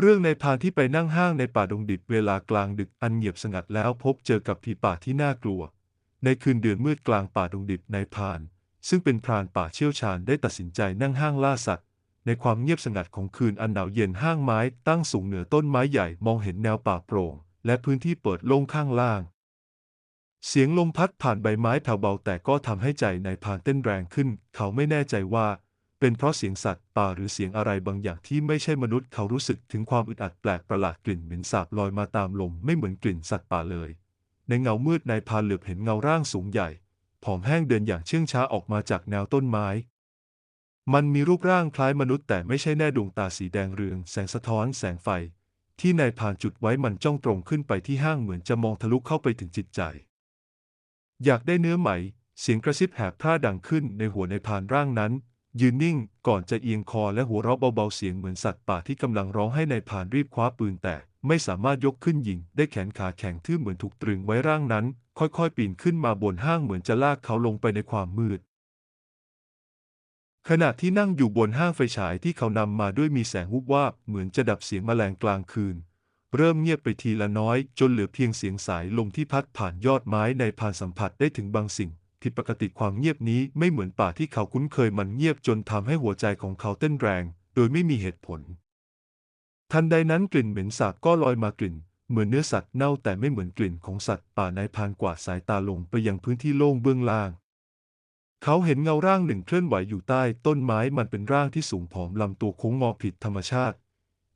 เรื่องในพานที่ไปนั่งห้างในป่าดงดิบเวลากลางดึกอันเงียบสงัดแล้วพบเจอกับผีป่าที่น่ากลัว ในคืนเดือนมืดกลางป่าดงดิบในพาน ซึ่งเป็นพรานป่าเชี่ยวชาญได้ตัดสินใจนั่งห้างล่าสัตว์ ในความเงียบสงัดของคืนอันหนาวเย็นห้างไม้ ตั้งสูงเหนือต้นไม้ใหญ่มองเห็นแนวป่าโปร่ง และพื้นที่เปิดโล่งข้างล่าง เสียงลมพัดผ่านใบไม้แผ่วเบาแต่ก็ทำให้ใจในพานเต้นแรงขึ้น เขาไม่แน่ใจว่า เป็นเพราะเสียงสัตว์ป่าหรือเสียงอะไรบางอย่างที่ไม่ใช่มนุษย์เขารู้สึกถึงความอึดอัดแปลกประหลาดกลิ่นเหม็นสาบลอยมาตามลมไม่เหมือนกลิ่นสัตว์ป่าเลย ในเงามืดนายพานเหลือบเห็นเงาร่างสูงใหญ่ ผอมแห้งเดินอย่างเชื่องช้าออกมาจากแนวต้นไม้ มันมีรูปร่างคล้ายมนุษย์แต่ไม่ใช่แน่ดวงตาสีแดงเรือง แสงสะท้อนแสงไฟ ที่นายพานจุดไว้มันจ้องตรงขึ้นไปที่ห้างเหมือนจะมองทะลุเข้าไปถึงจิตใจ อยากได้เนื้อไหม เสียงกระซิบแหบพร่าดังขึ้นในหัวในพานร่างนั้น ยืนนิ่งก่อนจะเอียงคอและหัวเราะเบาๆเสียงเหมือนสัตว์ป่าที่กำลังร้องให้ในายพรานรีบคว้าปืนแต่ไม่สามารถยกขึ้นยิง ได้แขนขาแข็งทื่อเหมือนถูกตรึงไว้ร่างนั้น ค่อยๆ ปีนขึ้นมาบนห้างเหมือนจะลากเขาลงไปในความมืด ขณะที่นั่งอยู่บนห้างไฟฉายที่เขานำมาด้วยมีแสงวุบวาบเหมือนจะดับเสียงแมลงกลางคืน เริ่มเงียบไปทีละน้อย จนเหลือเพียงเสียงสายลมที่พัดผ่านยอดไม้ในพานสัมผัสได้ถึงบางสิ่ง ผิดปกติความเงียบนี้ไม่เหมือนป่าที่เขาคุ้นเคยมันเงียบจนทำให้หัวใจของเขาเต้นแรง โดยไม่มีเหตุผล ทันใดนั้นกลิ่นเหม็นสาบก็ลอยมากลิ่น เหมือนเนื้อสัตว์เน่าแต่ไม่เหมือนกลิ่นของสัตว์ป่านายพานกวาดสายตาลงไปยังพื้นที่โล่งเบื้องล่าง เขาเห็นเงาร่างหนึ่งเคลื่อนไหวอยู่ใต้ต้นไม้มันเป็นร่างที่สูงผอมลำตัวโค้งงอผิดธรรมชาติ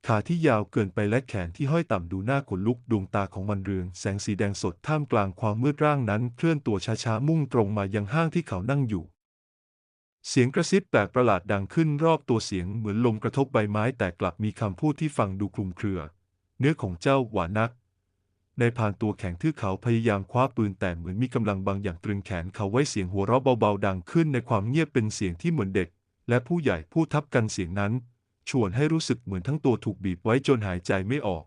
ขาที่ยาวเกินไปและแขนที่ห้อยต่ำดูหน้าขนลุกดวงตาของมันเรืองแสงสีแดงสดท่ามกลางความมืดร่างนั้น เคลื่อนตัวช้าๆมุ่งตรงมายังห้างที่เขานั่งอยู่ เสียงกระซิบแปลกประหลาดดังขึ้นรอบตัวเสียงเหมือนลมกระทบใบไม้แต่กลับมีคำพูดที่ฟังดูคลุมเครือ เนื้อของเจ้าหวานนักในพานตัวแข็งทื่อเขาพยายามคว้าปืนแต่เหมือนมีกำลังบางอย่างตรึงแขนเขาไว้เสียงหัวเราะเบาๆดังขึ้นในความเงียบเป็นเสียงที่เหมือนเด็ก และผู้ใหญ่พูดทับกันเสียงนั้น ชวนให้รู้สึกเหมือนทั้งตัวถูกบีบไว้จนหายใจไม่ออก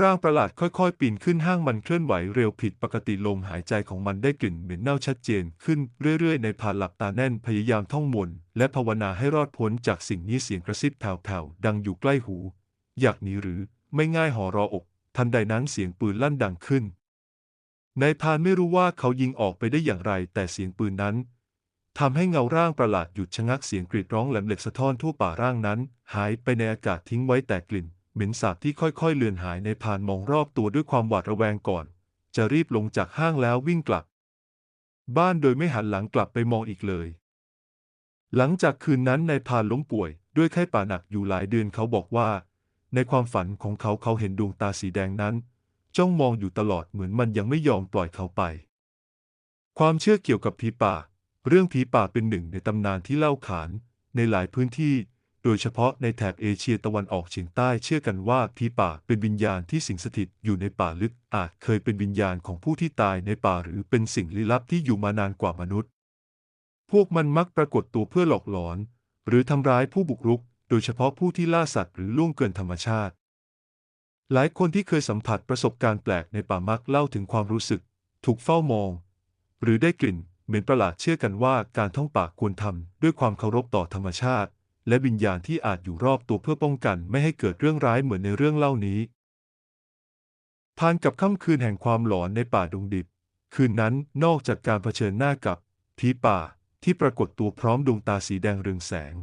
ร่างประหลาดค่อยๆ ปีนขึ้นห้างมันเคลื่อนไหวเร็วผิดปกติลมหายใจของมันได้กลิ่นเหม็นเน่าชัดเจนขึ้นเรื่อยๆ ในผ่านหลับตาแน่นพยายามท่องมนต์และภาวนาให้รอดพ้นจากสิ่งนี้เสียงกระซิบแผ่วๆดังอยู่ใกล้หู อยากหนีหรือไม่ง่ายหอรออก ทันใดนั้นเสียงปืนลั่นดังขึ้นนายพานไม่รู้ว่าเขายิงออกไปได้อย่างไร แต่เสียงปืนนั้น ทำให้เงาร่างประหลาดหยุดชะงักเสียงกรีดร้องแหลมเหล็กสะท้อนทั่วป่าร่างนั้น หายไปในอากาศทิ้งไว้แต่กลิ่น เหม็นสาบที่ค่อยๆเลือนหายในพรานมองรอบตัวด้วยความหวาดระแวงก่อน จะรีบลงจากห้างแล้ววิ่งกลับ บ้านโดยไม่หันหลังกลับไปมองอีกเลย หลังจากคืนนั้นนายพานล้มป่วย ด้วยไข้ป่าหนักอยู่หลายเดือนเขาบอกว่า ในความฝันของเขาเขาเห็นดวงตาสีแดงนั้น จ้องมองอยู่ตลอดเหมือนมันยังไม่ยอมปล่อยเขาไป ความเชื่อเกี่ยวกับผีป่า เรื่องผีป่าเป็นหนึ่งในตำนานที่เล่าขานในหลายพื้นที่ โดยเฉพาะในแถบเอเชียตะวันออกเฉียงใต้เชื่อกันว่าผีป่าเป็นวิญญาณที่สิงสถิตอยู่ในป่าลึก อาจเคยเป็นวิญญาณของผู้ที่ตายในป่าหรือเป็นสิ่งลี้ลับที่อยู่มานานกว่ามนุษย์ พวกมันมักปรากฏตัวเพื่อหลอกหลอน หรือทำร้ายผู้บุกรุก โดยเฉพาะผู้ที่ล่าสัตว์หรือล่วงเกินธรรมชาติ หลายคนที่เคยสัมผัสประสบการณ์แปลกในป่ามักเล่าถึงความรู้สึก ถูกเฝ้ามอง หรือได้กลิ่น เหม็นประหลาดเชื่อกันว่าการท่องปากควรทำด้วยความเคารพต่อธรรมชาติ และวิญญาณที่อาจอยู่รอบตัวเพื่อป้องกันไม่ให้เกิดเรื่องร้ายเหมือนในเรื่องเล่านี้ผ่านกับค่ำคืนแห่งความหลอนในป่าดงดิบ คืนนั้นนอกจากการเผชิญหน้ากับผีป่าที่ปรากฏตัวพร้อมดวงตาสีแดงเรืองแสง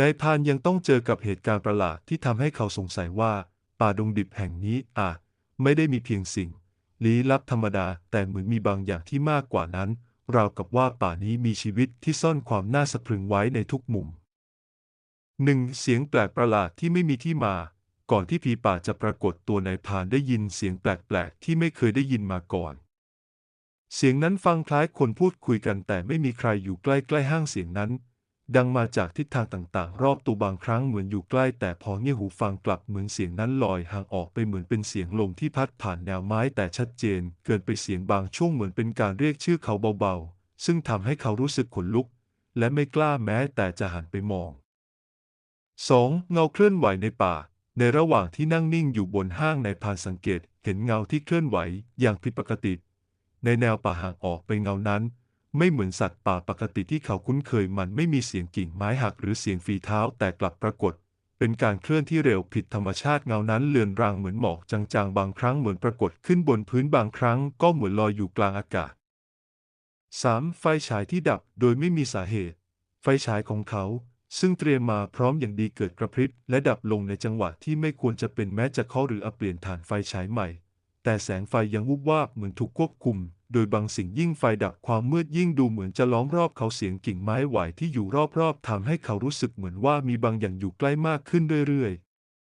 นายพานยังต้องเจอกับเหตุการณ์ประหลาดที่ทำให้เขาสงสัยว่า ป่าดงดิบแห่งนี้อาจไม่ได้มีเพียงสิ่ง ลี้ลับธรรมดาแต่เหมือนมีบางอย่างที่มากกว่านั้น ราวกับว่าป่านี้มีชีวิตที่ซ่อนความน่าสะพรึงไว้ในทุกมุมหนึ่งเสียงแปลกประหลาดที่ไม่มีที่มา ก่อนที่ผีป่าจะปรากฏตัวนายพานได้ยินเสียงแปลกๆที่ไม่เคยได้ยินมาก่อน เสียงนั้นฟังคล้ายคนพูดคุยกันแต่ไม่มีใครอยู่ใกล้ๆห้างเสียงนั้น ดังมาจากทิศทางต่างๆ รอบตัวบางครั้งเหมือนอยู่ใกล้ แต่พอเงี่ยหูฟังกลับเหมือนเสียงนั้นลอยห่างออกไปเหมือนเป็นเสียงลมที่พัดผ่านแนวไม้แต่ชัดเจน เกินไปเสียงบางช่วงเหมือนเป็นการเรียกชื่อเขาเบาๆ ซึ่งทำให้เขารู้สึกขนลุก และไม่กล้าแม้แต่จะหันไปมอง 2. เงาเคลื่อนไหวในป่า ในระหว่างที่นั่งนิ่งอยู่บนห้างในพานสังเกต เห็นเงาที่เคลื่อนไหวอย่างผิดปกติ ในแนวป่าห่างออกไปเงานั้น ไม่เหมือนสัตว์ป่าปกติที่เขาคุ้นเคยมันไม่มีเสียงกิ่งไม้หักหรือเสียงฝีเท้าแต่กลับปรากฏ เป็นการเคลื่อนที่เร็วผิดธรรมชาติเงานั้นเลือนรางเหมือนหมอกจางๆ บางครั้งเหมือนปรากฏขึ้นบนพื้นบางครั้งก็เหมือนลอยอยู่กลางอากาศ 3. ไฟฉายที่ดับโดยไม่มีสาเหตุ ไฟฉายของเขา ซึ่งเตรียมมาพร้อมอย่างดีเกิดกระพริบและดับลงในจังหวะที่ไม่ควรจะเป็นแม้จะเคาะหรือเอเปลี่ยนฐานไฟฉายใหม่ แต่แสงไฟยังวุบวาบเหมือนถูกควบคุม โดยบางสิ่งยิ่งไฟดับความมืดยิ่งดูเหมือนจะล้อมรอบเขาเสียงกิ่งไม้ไหวที่อยู่รอบๆทำให้เขารู้สึกเหมือนว่ามีบางอย่างอยู่ใกล้มากขึ้นเรื่อย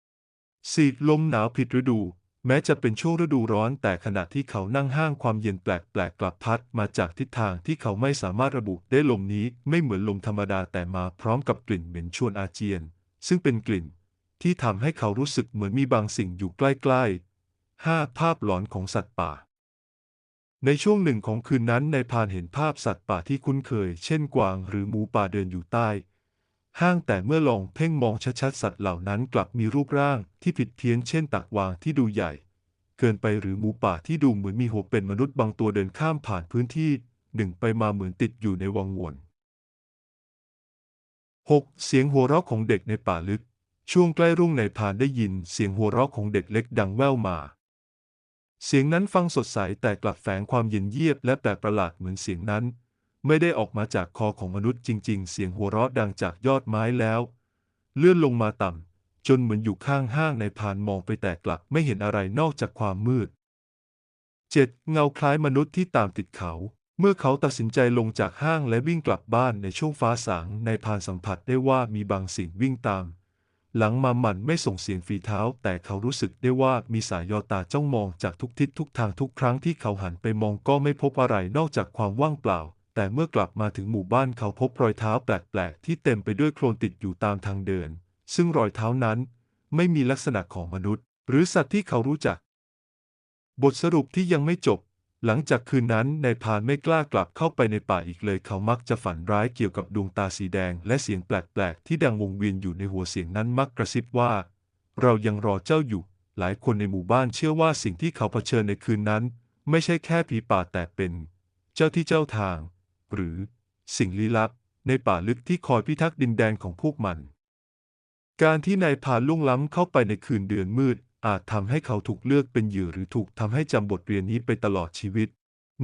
ๆสีดลมหนาวผิดฤดู แม้จะเป็นช่วงฤดูร้อนแต่ขณะที่เขานั่งห้างความเย็นแปลกๆกลับพัดมาจากทิศทางที่เขาไม่สามารถระบุได้ลมนี้ไม่เหมือนลมธรรมดาแต่มาพร้อมกับกลิ่นเหม็นชวนอาเจียน ซึ่งเป็นกลิ่น ที่ทำให้เขารู้สึกเหมือนมีบางสิ่งอยู่ใกล้ๆ 5. ภาพหลอนของสัตว์ป่า ในช่วงหนึ่งของคืนนั้นในายพานเห็นภาพสัตว์ป่าที่คุ้นเคย เช่นกวางหรือหมูป่าเดินอยู่ใต้ ห้างแต่เมื่อลองเพ่งมองชัดๆสัตว์เหล่านั้นกลับมีรูปร่างที่ผิดเพี้ยนเช่นตักวางที่ดูใหญ่ เกินไปหรือหมูป่าที่ดูเหมือนมีหัวเป็นมนุษย์บางตัวเดินข้ามผ่านพื้นที่หนึ่งไปมาเหมือนติดอยู่ในวังวน 6. เสียงหัวเราะของเด็กในป่าลึก ช่วงใกล้รุ่งในายพานได้ยินเสียงหัวเราะของเด็กเล็กดังแว่วมา เสียงนั้นฟังสดใสแต่กลับแฝงความเย็นเยียบและแปลกประหลาดเหมือนเสียงนั้น ไม่ได้ออกมาจากคอของมนุษย์จริง ๆ เสียงหัวเราะดังจากยอดไม้แล้ว เลื่อนลงมาต่ำจนเหมือนอยู่ข้างห้างในพานมองไปแต่กลับไม่เห็นอะไรนอกจากความมืด 7. เงาคล้ายมนุษย์ที่ตามติดเขา เมื่อเขาตัดสินใจลงจากห้างและวิ่งกลับบ้านในช่วงฟ้าสางในพานสัมผัสได้ว่ามีบางสิ่งวิ่งตาม หลังมาหมันไม่ส่งเสียงฝีเท้า แต่เขารู้สึกได้ว่ามีสายยอตาจ้องมองจากทุกทิศทุกทางทุกครั้งที่เขาหันไปมองก็ไม่พบอะไรนอกจากความว่างเปล่า แต่เมื่อกลับมาถึงหมู่บ้านเขาพบรอยเท้าแปลกๆ ที่เต็มไปด้วยโคลนติดอยู่ตามทางเดิน ซึ่งรอยเท้านั้น ไม่มีลักษณะของมนุษย์ หรือสัตว์ที่เขารู้จัก บทสรุปที่ยังไม่จบ หลังจากคืนนั้นนายพานไม่กล้ากลับเข้าไปในป่าอีกเลยเขามักจะฝันร้ายเกี่ยวกับดวงตาสีแดง และเสียงแปลกๆ ที่ดังวงเวียนอยู่ในหัวเสียงนั้นมักกระซิบว่า เรายังรอเจ้าอยู่ หลายคนในหมู่บ้านเชื่อว่าสิ่งที่เขาเผชิญในคืนนั้น ไม่ใช่แค่ผีป่าแต่เป็น เจ้าที่เจ้าทาง หรือสิ่งลี้ลับ ในป่าลึกที่คอยพิทักษ์ดินแดนของพวกมัน การที่นายพานลุ่งล้ำเข้าไปในคืนเดือนมืด อาจทำให้เขาถูกเลือกเป็นเหยื่อหรือถูกทำให้จำบทเรียนนี้ไปตลอดชีวิต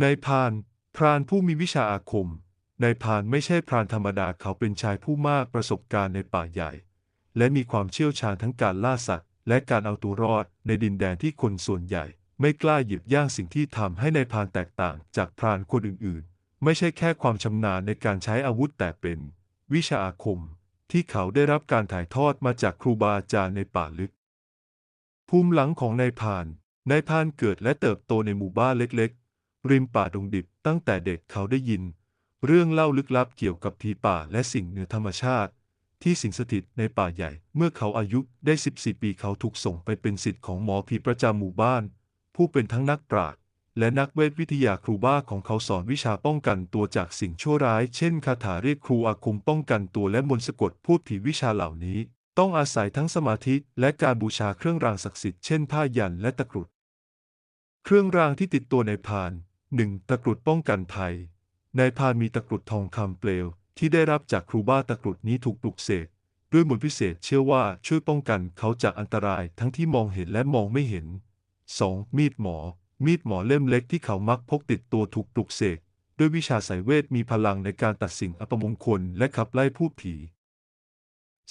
นายพานพรานผู้มีวิชาอาคม นายพานไม่ใช่พรานธรรมดาเขาเป็นชายผู้มากประสบการณ์ในป่าใหญ่ และมีความเชี่ยวชาญทั้งการล่าสัตว์ และการเอาตัวรอดในดินแดนที่คนส่วนใหญ่ ไม่กล้าหยิบย่างสิ่งที่ทำให้ในายพานแตกต่างจากพรานคนอื่นๆ ไม่ใช่แค่ความชำนาญในการใช้อาวุธแต่เป็น วิชาอาคม ที่เขาได้รับการถ่ายทอดมาจากครูบาอาจารย์ในป่าลึก ภูมิหลังของนายพาน นายพานเกิดและเติบโตในหมู่บ้านเล็กๆ ริมป่าดงดิบตั้งแต่เด็กเขาได้ยิน เรื่องเล่าลึกลับเกี่ยวกับผีป่าและสิ่งเหนือธรรมชาติ ที่สิงสถิตในป่าใหญ่ เมื่อเขาอายุได้ 14 ปีเขาถูกส่งไปเป็นศิษย์ของหมอผีประจำหมู่บ้าน ผู้เป็นทั้งนักปราชญ์และนักเวทวิทยาครูบ้าของเขาสอนวิชาป้องกันตัวจากสิ่งชั่วร้าย เช่นคาถาเรียกครูอาคมป้องกันตัวและมนต์สะกดพูดผีวิชาเหล่านี้ ต้องอาศัยทั้งสมาธิและการบูชาเครื่องรางศักดิ์สิทธิ์เช่นผ้ายันและตะกรุด เครื่องรางที่ติดตัวในพานหนึ่งตะกรุดป้องกันภัย ในพานมีตะกรุดทองคำเปลว ที่ได้รับจากครูบ้าตะกรุดนี้ถูกปลุกเสกด้วยมนต์พิเศษเชื่อว่าช่วยป้องกันเขาจากอันตรายทั้งที่มองเห็นและมองไม่เห็น 2. มีดหมอ มีดหมอเล่มเล็กที่เขามักพกติดตัวถูกปลุกเสกด้วยวิชาสายเวทมีพลังในการตัดสิ่งอัปมงคลและขับไล่พูดผี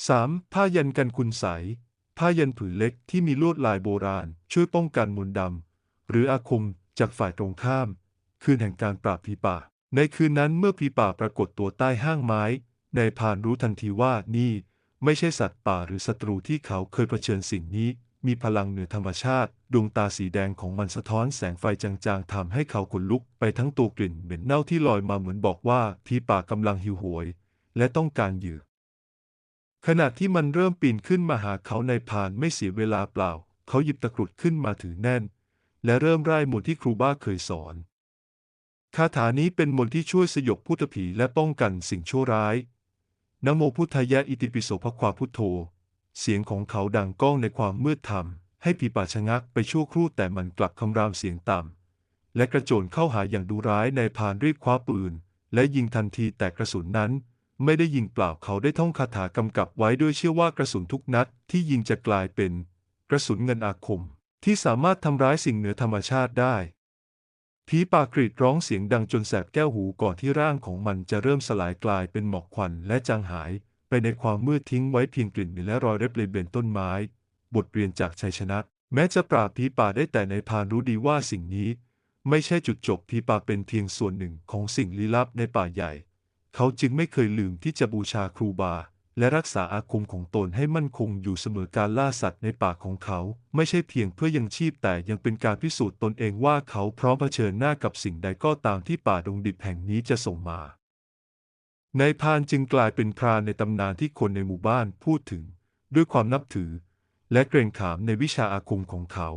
3. ผ้ายันกันคุณใส ผ้ายันผืนเล็กที่มีลวดลายโบราณ ช่วยป้องกันมนต์ดำ หรืออาคมจากฝ่ายตรงข้าม คืนแห่งการปราบผีป่า ในคืนนั้นเมื่อผีป่าปรากฏตัวใต้ห้างไม้ นายพานรู้ทันทีว่านี่ ไม่ใช่สัตว์ป่าหรือศัตรูที่เขาเคยเผชิญสิ่งนี้ มีพลังเหนือธรรมชาติ ดวงตาสีแดงของมันสะท้อนแสงไฟจางๆทำให้เขาขนลุกไปทั้งตัวกลิ่นเหม็นเน่าที่ลอยมาเหมือนบอกว่าผีป่ากำลังหิวโหย และต้องการเหยื่อ ขณะที่มันเริ่มปีนขึ้นมาหาเขาในพานไม่เสียเวลาเปล่า เขาหยิบตะกรุดขึ้นมาถือแน่น และเริ่มไล่มนต์ที่ครูบ้าเคยสอน คาถานี้เป็นมนต์ที่ช่วยสยบพุทธผีและป้องกันสิ่งชั่วร้ายนโมพุทธายะอิติปิโสภควาพุทโธ เสียงของเขาดังก้องในความมืดธรรม ให้ผีป่าชะงักไปชั่วครู่แต่มันกลับคำรามเสียงต่ำและกระโจนเข้าหาอย่างดูร้ายในพานรีบคว้าปืน และยิงทันทีแต่กระสุนนั้น ไม่ได้ยิงเปล่าเขาได้ท่องคาถากำกับไว้ด้วยเชื่อว่ากระสุนทุกนัดที่ยิงจะกลายเป็น กระสุนเงินอาคม ที่สามารถทำร้ายสิ่งเหนือธรรมชาติได้ผีป่ากรีดร้องเสียงดังจนแสบแก้วหูก่อนที่ร่างของมันจะเริ่มสลายกลายเป็นหมอกควันและจางหาย ไปในความมืดทิ้งไว้เพียงกลิ่นเหม็นและรอยเล็บเลยเบนต้นไม้ บทเรียนจากชัยชนะ แม้จะปราบผีป่าได้แต่ในพานรู้ดีว่าสิ่งนี้ ไม่ใช่จุดจบผีป่าเป็นเพียงส่วนหนึ่งของสิ่งลี้ลับในป่าใหญ่ เขาจึงไม่เคยลืมที่จะบูชาครูบา และรักษาอาคมของตนให้มั่นคงอยู่เสมอการล่าสัตว์ในป่าของเขา ไม่ใช่เพียงเพื่อยังชีพแต่ยังเป็นการพิสูจน์ตนเองว่าเขาพร้อมเผชิญหน้ากับสิ่งใดก็ตามที่ป่าดงดิบแห่งนี้จะส่งมานายพานจึงกลายเป็นพรานในตำนานที่คนในหมู่บ้านพูดถึง ด้วยความนับถือ และเกรงขามในวิชาอาคมของเขา